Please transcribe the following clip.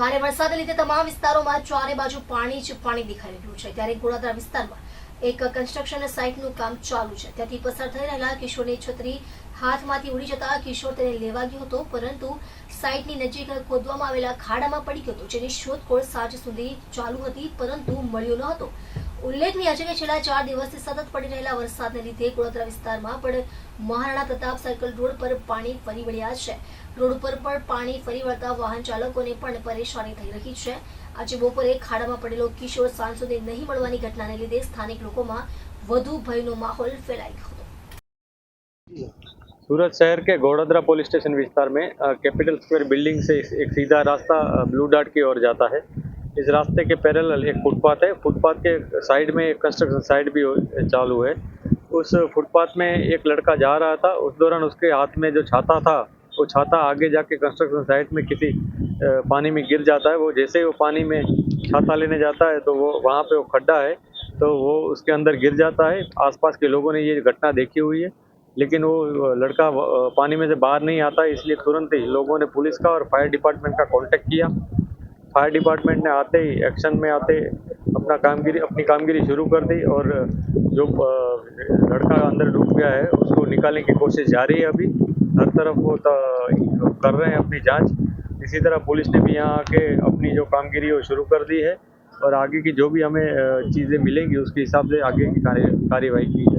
ભારે વરસાદને લીધે તમામ વિસ્તારોમાં ચારે બાજુ પાણી જ પાણી દેખાઈ રહ્યું છે. ત્યારે ગોળાદરા વિસ્તારમાં એક કન્સ્ટ્રક્શન સાઇટનું કામ ચાલુ છે. ત્યાંથી પસાર થઈ રહેલા કિશોરની છત્રી હાથમાંથી ઉડી જતા કિશોર તેને લેવા ગયો હતો, પરંતુ સાઇટની નજીક ખોદવામાં આવેલા ખાડામાં પડી ગયો હતો, જેની શોધખોળ સાંજ સુધી ચાલુ હતી, પરંતુ મળ્યો ન હતો. ઉલ્લેખનીય છે કે છેલ્લા ચાર દિવસથી સતત પડી રહેલા વરસાદને લીધે ગોળાદરા વિસ્તારમાં પણ મહારાણા પ્રતાપ સર્કલ રોડ પર પાણી ફરી વળ્યા છે રોડ ઉપર પણ પાણી ફરી વળતા વાહન ચાલકોને પણ પરેશાની થઈ રહી છે આજે બપોરે ખાડામાં પડેલો કિશોર સાંજ સુધી નહીં મળવાની ઘટનાને લીધે સ્થાનિક લોકોમાં વધુ ભયનો માહોલ ફેલાઈ ગયો હતો सूरत शहर के घोड़ादरा पुलिस स्टेशन विस्तार में अ, कैपिटल स्क्वायर बिल्डिंग से एक सीधा रास्ता अ, ब्लू डार्ट की ओर जाता है इस रास्ते के पैरेलल एक फुटपाथ है। फुटपाथ के साइड में एक कंस्ट्रक्शन साइट भी चालू है। उस फुटपाथ में एक लड़का जा रहा था। उस दौरान उसके हाथ में जो छाता था, वो छाता आगे जाके कंस्ट्रक्शन साइट में किसी पानी में गिर जाता है। वो जैसे ही वो पानी में छाता लेने जाता है तो वो वहाँ पे वो खड्डा है तो वो उसके अंदर गिर जाता है। आसपास के लोगों ने ये घटना देखी हुई है। लेकिन वो लड़का पानी में से बाहर नहीं आता, इसलिए तुरंत ही लोगों ने पुलिस का और फायर डिपार्टमेंट का कांटेक्ट किया। फायर डिपार्टमेंट ने आते ही एक्शन में आते अपना कामगिरी अपनी कामगिरी शुरू कर दी और जो लड़का अंदर डूब गया है, उसको निकालने की कोशिश जारी है अभी। हर तरफ़ वो कर रहे हैं अपनी जाँच। इसी तरह पुलिस ने भी यहाँ आके अपनी जो कामगिरी वो शुरू कर दी है और आगे की जो भी हमें चीज़ें मिलेंगी, उसके हिसाब से आगे की कार्य कार्यवाही की जाएगी।